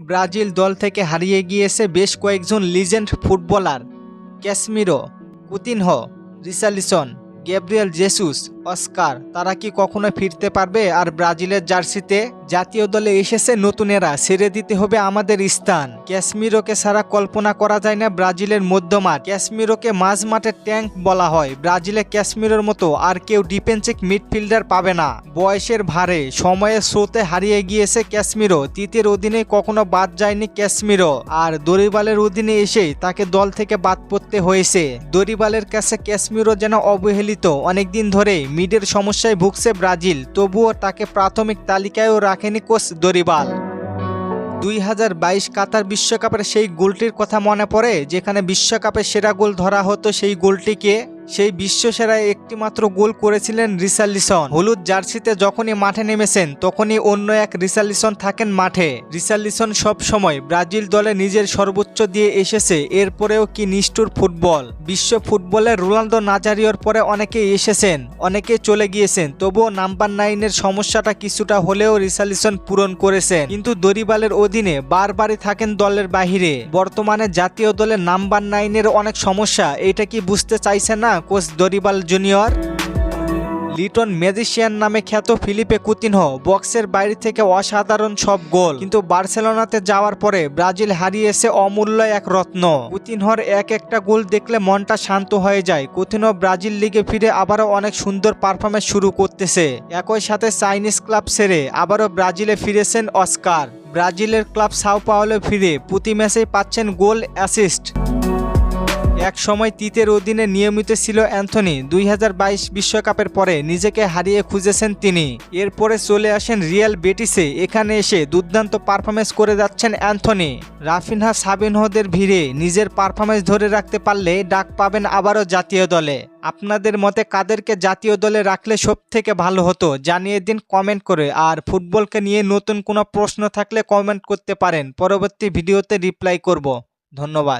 Brazil দল থেকে হারিয়ে গিয়েছে বেশ কয়েকজন legend footballer. Casemiro Coutinho Richarlison Gabriel Jesus Oscar, তারা কি কখনো ফিরতে পারবে? আর ব্রাজিলের জার্সিতে জাতীয় দলে এসেছে নতুনেরা, ছেড়ে দিতে হবে আমাদের স্থান। ক্যাসমিরোকে ছাড়া কল্পনা করা যায় না ব্রাজিলের মধ্যমাঠ। ক্যাসমিরোকে মাঝ মাঠের ট্যাঙ্ক বলা হয়। ব্রাজিলে ক্যাসমিরোর মতো আর কেউ ডিফেন্সিভ মিডফিল্ডার পাবে না। বয়সের ভারে সময়ের স্রোতে হারিয়ে গিয়েছে ক্যাসমিরো। তৃতীয় অধীনে কখনো বাদ যায়নি ক্যাসমিরো। আর দরিবালের অধীনে এসে তাকে দল থেকে বাদ পড়তে হয়েছে। দরিবালের কাছে ক্যাসমিরো যেন অবহেলিত। অনেকদিন ধরে মিডের সমস্যায় ভুগছে ব্রাজিল, তবুও তাকে প্রাথমিক তালিকায়ও রাখেনি কোচ দরিবাল। দুই হাজার বাইশ কাতার বিশ্বকাপের সেই গোলটির কথা মনে পড়ে, যেখানে বিশ্বকাপের সেরা গোল ধরা হতো সেই গোলটিকে। সেই বিশ্বসেরায় একটি মাত্র গোল করেছিলেন রিসার্লিসন। হলুদ জার্সিতে যখনই মাঠে নেমেছেন, তখনই অন্য এক রিসার্লিসন থাকেন মাঠে। রিসার্লিসন সব সময় ব্রাজিল দলে নিজের সর্বোচ্চ দিয়ে এসেছে, এরপরেও কি নিষ্ঠুর ফুটবল? বিশ্ব ফুটবলে রোনালদো নাজারিওর পরে অনেকে এসেছেন অনেকে চলে গিয়েছেন, তবুও নাম্বার নাইনের সমস্যাটা কিছুটা হলেও রিসার্লিসন পূরণ করেছেন। কিন্তু দরিবালের অধীনে বারবারই থাকেন দলের বাহিরে। বর্তমানে জাতীয় দলের নাম্বার নাইনের অনেক সমস্যা, এটা কি বুঝতে চাইছে না coach Dorival Junior. Little magician নামে খ্যাত ফিলিপে কুতিনহো বক্সের বাইরে থেকে অসাধারণ সব গোল। কিন্তু বার্সেলোনাতে যাওয়ার পরে ব্রাজিল হারিয়েছে অমূল্য এক রত্ন। কুতিনহর এক একটা গোল দেখলে মনটা শান্ত হয়ে যায়। কুতিনহো ব্রাজিল লিগে ফিরে আবারও অনেক সুন্দর পারফরমেন্স শুরু করতেছে। একই সাথে চাইনিজ ক্লাব সেরে আবারও ব্রাজিলে ফিরেছেন অস্কার। ব্রাজিলের ক্লাব সাও পাওলে ফিরে প্রতি ম্যাচেই পাচ্ছেন গোল অ্যাসিস্ট। এক সময় তিতের অধীনে নিয়মিত ছিল অ্যান্থনি। দুই বিশ্বকাপের পরে নিজেকে হারিয়ে খুঁজেছেন তিনি। এরপরে চলে আসেন রিয়াল বেটিসে। এখানে এসে দুর্দান্ত পারফরমেন্স করে যাচ্ছেন অ্যান্থনি। রাফিনহা, সাবিনহদের ভিড়ে নিজের পারফরমেন্স ধরে রাখতে পারলে ডাক পাবেন আবারও জাতীয় দলে। আপনাদের মতে কাদেরকে জাতীয় দলে রাখলে সব থেকে ভালো হতো? জানিয়ে দিন কমেন্ট করে। আর ফুটবলকে নিয়ে নতুন কোনো প্রশ্ন থাকলে কমেন্ট করতে পারেন। পরবর্তী ভিডিওতে রিপ্লাই করব। ধন্যবাদ।